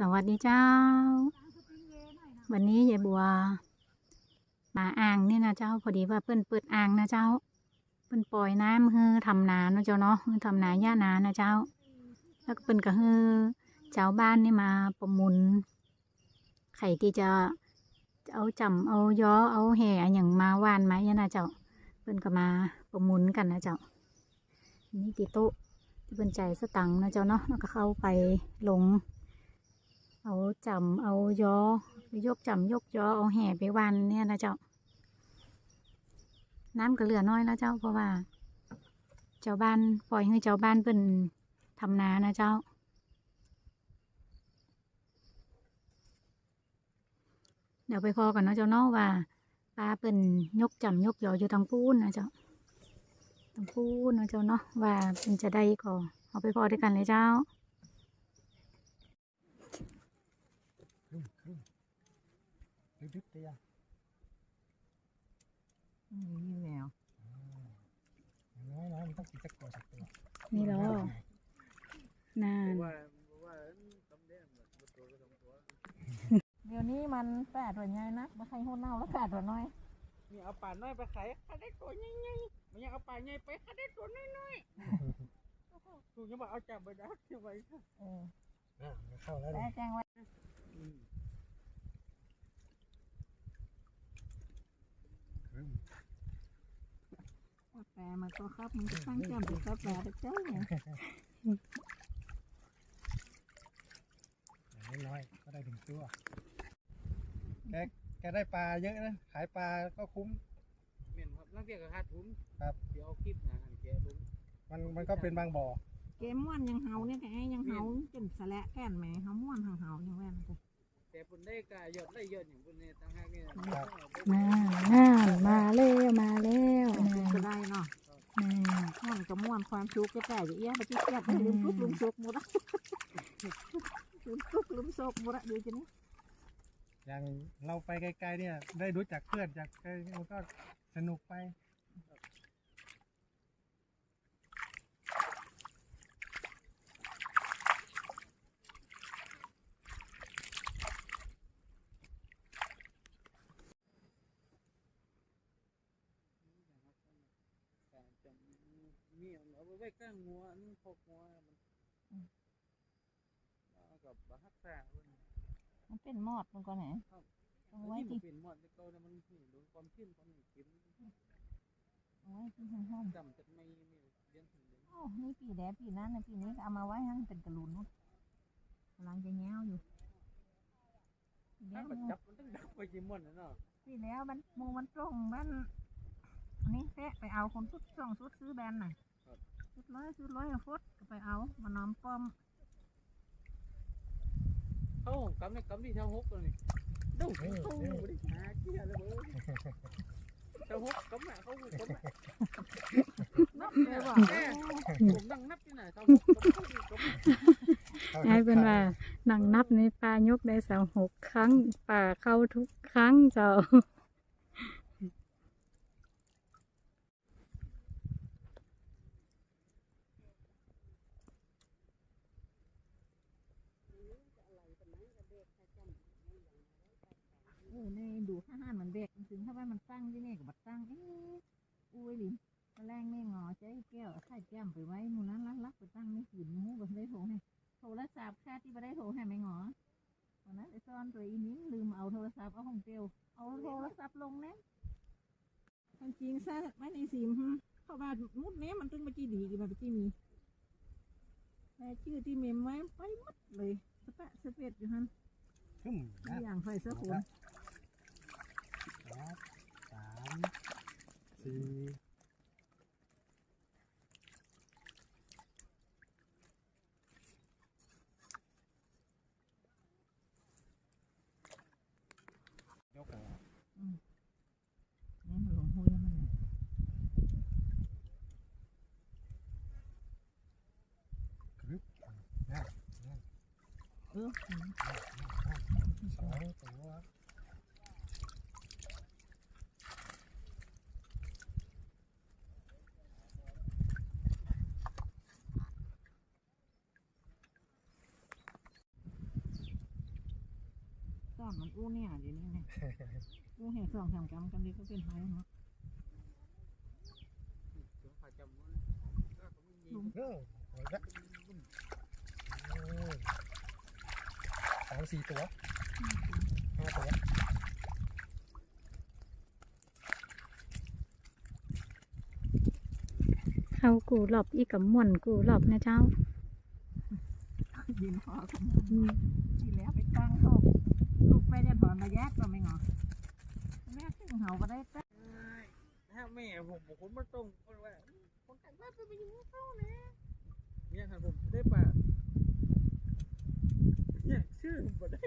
สวัสดีเจ้า วันนี้ยายบัวมาอ่างนี่นะเจ้าพอดีว่าเปิ้นเปิดอ่างนะเจ้าเปิ้นปล่อยน้ำฮือทำนาเนาะเจ้าเนาะฮือทำนาหญ้านานะเจ้า แล้วก็เปิ้นก็ฮือเจ้าบ้านนี่มาประมุนไข่ที่จะเอาจำเอาย้อเอาแห่อย่างมาว่านไหมเนี่ยนะเจ้าเปิ้นก็มาประมุนกันนะเจ้านี่ติโต๊ะที่เปิ้นใจสตังค์นะเจ้าเนาะแล้วก็เข้าไปลง เอาจำเอายอไปยกจำยกยอเอาแห่ไปวันเนี่ยนะเจ้า น้ำก็เหลือน้อยแล้วเจ้าเพราะว่า เจ้าบ้านปล่อยให้เจ้าบ้านเป็นทำนานะเจ้า เดี๋ยวไปพอกันเนาะเจ้าเนาะว่าปลาเป็นยกจำยกยออยู่ทางปูนนะเจ้าทางปูนนะเจ้าเนาะว่าเป็นจะได้ก็เอาไปพอด้วยกันเลยเจ้า ครึ่งครึ่ง ดึ๊ดๆเลยอะนี่แมวอย่างน้อยนะมันต้องกินสักตัวสักตัวนี่เหรอ นานเดี๋ยวนี้มันแปดวันไงนะมาใครหัวเน่าแล้วแปดวันน้อยนี่เอาป่าน้อยไปขายขาได้ตัวใหญ่ๆมันยังเอาป่าใหญ่ไปขาได้ตัวน้อยๆถูกยังบอกเอาจับไปดักเอาไว้เอออะมันเข้าแล้วแต่นี่แจ้งไว้ ครึ่ง ว่า แปรมันก็ครับมันก็ตั้งจำเป็นก็แปรแต่เจ้าเนี่ยอย่างน้อยๆก็ได้ถึงตัวแกแกได้ปลาเยอะนะ ขายปลาก็คุ้มเหม็นครับนักเรียนกับขาดทุนครับ เดี๋ยวเอาคลิปนะหันแกลงมันมันก็เป็นบางบ่อ เกมม่วนยังเฮาเนี่ยแกยังเฮาจนสะและแก่นแหมเฮาม่วนเฮาเฮายังแว่นกูแต่ปุ่นได้กายอดได้ยอดอย่างปุ่นเนี่ยตั้งห้าเนี่ยมาน่านมาแล้วมาแล้ว ความชุกก็แต่จะเอี้ยไปที่เกียดลืมชุกลืมชุกหมดละลืมชุกลืมชุกหมดละดูจะนี่อย่างเราไปไกลๆเนี่ย ได้รู้จักเพื่อนจากไกลมันก็สนุกไป มีเอา ไว้ก้างงัวนึ่งพกงัวมันกับบะฮักซ่ามันเป็นมอดมันก็ไหนเอาไว้ที่ที่เป็นหมดที่เก่าเนี่ยมันโดนความชื้นความเค็มเอาไว้ที่ห้องจำจากไม่นี่เลี้ยงถึงเลี้ยงๆอ๋อนี่ปีแดดปีนั้นนะปีนี้ก็เอามาไว้ให้มันเป็นกระลุนนู่นกำลังจะแง้วอยู่ปีแล้ถ้าวมันจับมันต้องดับไปจิมอนนะเนาะปีแล้วมันหมูมันตรงบ้านอันนี้แปะไปเอาคนสุดช่องสุดซื้อแบรนด์น่ะ สุดร้อยสุดร้อยฟุตก็ไปเอามานอมป้อมเขากำในกำที่เท้าหกตัวนี่ดูเขาไม่ได้หาเกี่ยเลยเว้ยเท้าหกกำอะเขากำอะนับเลยว่าแม่ผมนั่งนับที่ไหนเท้าหกกำเขากำอะไอ้เป็นว่านังนับในปลายกได้สาวหกครั้งป่าเข้าทุกครั้งเจ้า เออในดูห้าห้านมัน เด็กมันถึงถ้าว่ามันตั้งที่นี่กับบัดตั้งเอ๊ะอุ้ยลินแมลงนี่งอใจแก้วไข่แก้มไปไว้หมูนั้นลักลักไปตั้งนี่ขืนหมูก็ได้โทรให้โทรศัพท์ค่าที่ไม่ได้โทรให้ไม่งอวันนั้นไอ้ซ่อนตัวอีนิ้งลืมเอาโทรศัพท์เอาของเตียวเอาโทรศัพท์ลงแน่ความจริงซะไม่ในซิมเข้ามามุดเนี้ยมันตึงมาจีดีกี่มาไปจีมีแต่ชื่อที่เมมไว้ไปหมดเลยสเปะสเปดอยู่ฮันทุนะกอย่างไฟสื้อผสมอง สี่ยกหัวนี่มันหลงหุยมันเนี่ยกรึบนั่นเออสองตัว อนมันอู้เนี่ยเดี๋ยวนี้เนี่ยอู้แห่สองทำกรรมกันดีก็เป็นไทยเนาะถึงเขาจะมันก็ไม่มีเออเอาละโอ้ยสามสี่ตัวห้าตัวเข้ากูหลบอีกกับม่วนกูหลบนะเจ้ายืนหอกันทีแล้วไปตั้งเขา ลูกไปจะถอนมาแยกก็ไม่งอแม่ขึ้นเขาก็ได้แต่ถ้าแม่ผมบอกคนมาตรงคนว่าคนแต่งบ้านไปอยู่กับเขาเนี่ยเนี่ยครับผมได้ป่าเนี่ยชื่อบ่ได้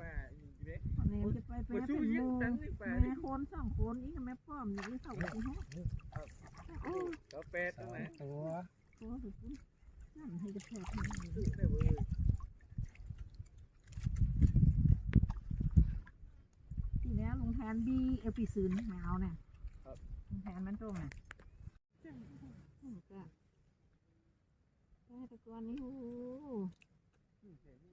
ป่าอยู่เด้เนี่ยจะไปไปบ่เป็ชื่อนยิงโมตังค์ในป่าแม่คนสองคนอีกแม่ป้อมอยู่ที่เขาที่ห้องโอ้ก็แปดตรงไหนสามตัวโหสุดนั่นให้จะแพ้ ชื่อได้เว้ยทีแล้วลุงแทนบีเอลปีซืนแมวเนี่ยลุงแทนมันตรงอะก็แต่ก่อนนี้โอ้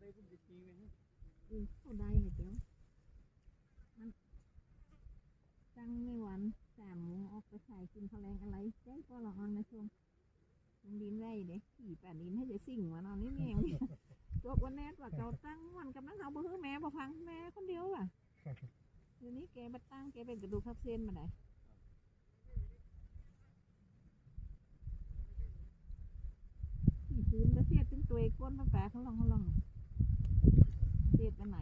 ได้บุญจะจริงเลยอือเขาได้เนี่ยเดี๋ยวมันตั้งไม่วันสามโมงออกไปขายกินพะแรงอะไรเจ๊ก็ลองเอานะชมมันดินไรเด็กขี่ป่านดินให้จะสิ่งวะนอนนี่แม่งตัววันแนทว่าเกาตั้งวันกับนั้นเอาบ่ฮื้อแม่บ่ฟังแม่คนเดียวว่ะ เดี๋ยวนี้แกบัดตั้งแกเป็นกระดูกทับเส้นมาได้ขี่พื้นแล้วเสียดจนตัวเอก้นมาแปะเขางลองเขางลองเสียดไปไหน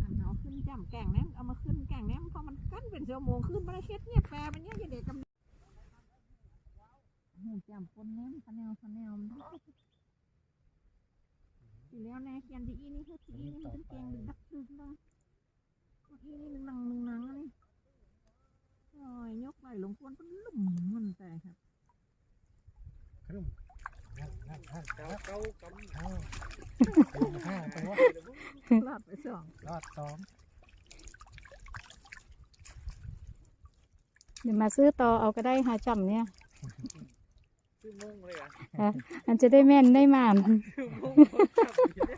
อันเอาขึ้นจำแก่งแนมเอามาขึ้นแก่งแนมพอมันกั้นเป็นชั่วโมงขึ้นมาได้เฮ็ดเนี่ยแปลเป็นเนี่ยอย่าเด็กกำหูจำคนแนมคะแนวคะแนวมันทีแล้วแน่เขียนที่อีนี่คือที่อีนี่มันเป็นแกงดึกดักดึก เลยอีนี่มันนังนังนี่โอ้ยยกไหลลงควนเป็นลุ่มมันแต่ครับครึ่งนั่นนั่นนั่นเก้าเก้ากำห้าห้าตัวรอดไปสองรอดสองเดี๋ยวมาซื้อต่อเอาก็ได้หาจำเนี่ยชื่อมงเลยอะอันจะได้แม่นได้หมานชื่งคนจับเนี่ย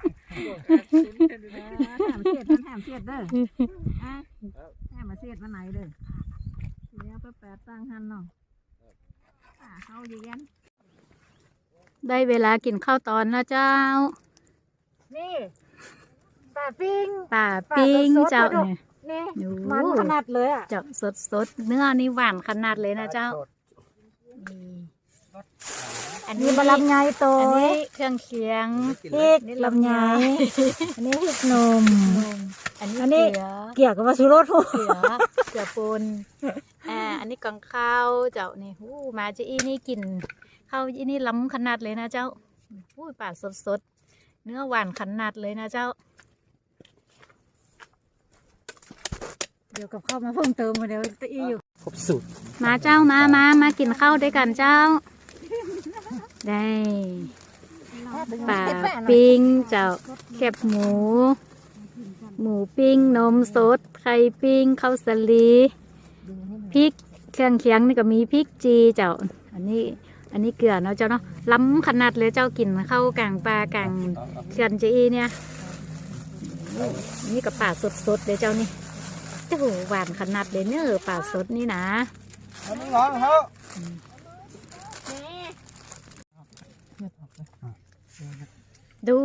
แถมเสียดมันแถมเสียดเด้อ เสียดมาไหนเด้อทีแล้วไปแปดตั้งหันเนาะอ่าเขาเย็นได้เวลากินข้าวตอนแล้วเจ้า นี่ปลาปิ้งป่าปิ้งป่าสดๆเจ้ามาดูเนี่ยนี่โอ้มันขนาดเลยอะเจ้าสดสดๆเนื้อนี่หวานขนาดเลยนะเจ้า สดนี่อันมีนี้บะลำไยโตอันนี้เครื่องเคียงพริกนี่ลำไยอันนี้พริกหนุ่มอันนี้อันนี้ เกลือเกี่ยวกับวาสุรสพวกเกลือเกลือป่นอ่าอันนี้กองข้าวเจ้านี่หูมาจะอีนี่กินข้าวอีนี่ล้ำขนาดเลยนะเจ้าหูปากสดสดๆ เนื้อหวานขนาดเลยนะเจ้า เดี๋ยวกับข้าวมาเพิ่มเติมมาเดี๋ยวตะอีอยู่ครบสูตรมาเจ้ามามามากินข้าวด้วยกันเจ้า ได้ปลาปิ้งเจ้าแคบหมู หมูปิ้งนมสดไข่ปิ้งข้าวสาลีพริกเครื่องเคียงนี่ก็มีพริกจีเจ้า อันนี้อันนี้เกลือเนาะเจ้าเนาะล้ำขนาดเลยเจ้ากินข้าวกลางปลากลางเขื่อนจีเนี่ยนี่ก็ป่าสดๆเลยเจ้านี่เจ้าหวานขนาดเลยเนอป่าสดนี่นะ เอามึงร้องเขา ดู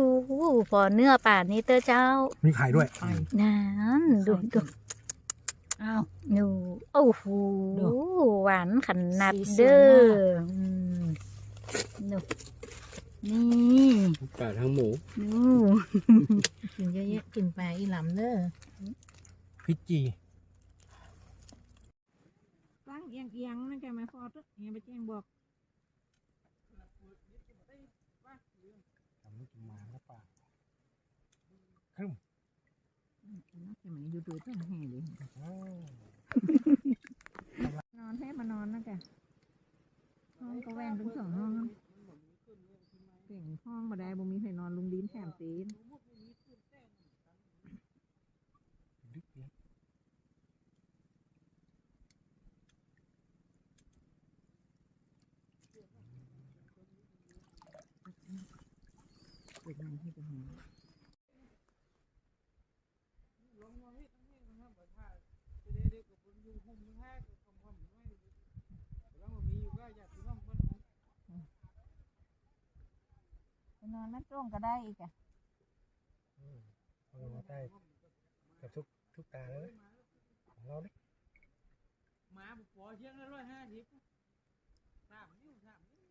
พอเนื้อป่านี้เตอเจ้า มีไข่ด้วยนั้นดูดูอ้าวดูโอ้โหดูหวานขนาดสีสวยเด้อมากอืมดูนี่ปลาทั้งหมูดูกินเยอะๆกินปลาอีหลำเด้อพิจีตั้งเอียงเอียงๆนั่นแกมาฟอดเฮียไปแจ้งบอก ทำให้กินมาแล้วเปล่า ครึ่งนักแกมันอยู่ดูตั้งแห่ดิอ้าวนอนให้มานอนนะแกห้องก็แหวงเป็นสองห้องเก่งห้องมาได้บ่มีใครนอนลุงดินแถมตีนเป็นนอนให้เป็นหัว ไปนอนนั่นตรงก็ได้อีกอะอืเอาได้กับทุกทุกตาเลยของเราดิหมาบุกปอเชียงละร้อยห้าสิบสามนิ้วสามนิ้ว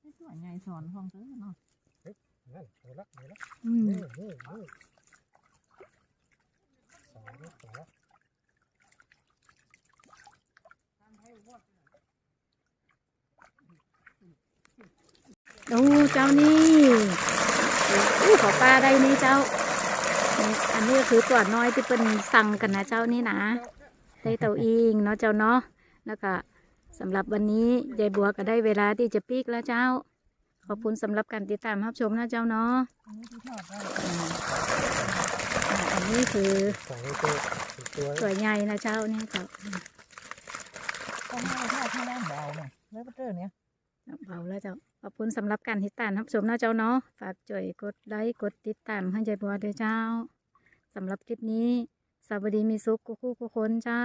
ไม่สวยไงสอนฟองเธอเนาะนั่นเอาละเอาละอืมออเออเงดูเจ้านี่อู้ขอปลาได้นี่เจ้า อันนี้ก็คือตัวน้อยที่เป็นสั่งกันนะเจ้านี่นะ ได้เต่าอิงเนาะเจ้าเนาะ แล้วก็สำหรับวันนี้ยายบัวก็ได้เวลาที่จะปีกแล้วเจ้า ขอบคุณสำหรับการติดตามรับชมนะเจ้าเนาะอั นนี้ที่ทอดได้อืมอ่าอันนี้คือสองตัวตัวตัวใหญ่นะเจ้านี่เจ้าต้องให้ทอดให้แรงเบาหน่อยแล้วก็เจอเนี้ยเบาแล้วเจ้าขอบคุณสำหรับการติดตามรับชมนะเจ้าเนาะฝากจ่อยกดไลค์กดติดตามให้ยายบัวด้วยเจ้าสำหรับคลิปนี้สวัสดีมีสุขกูคู่กูคนเจ้า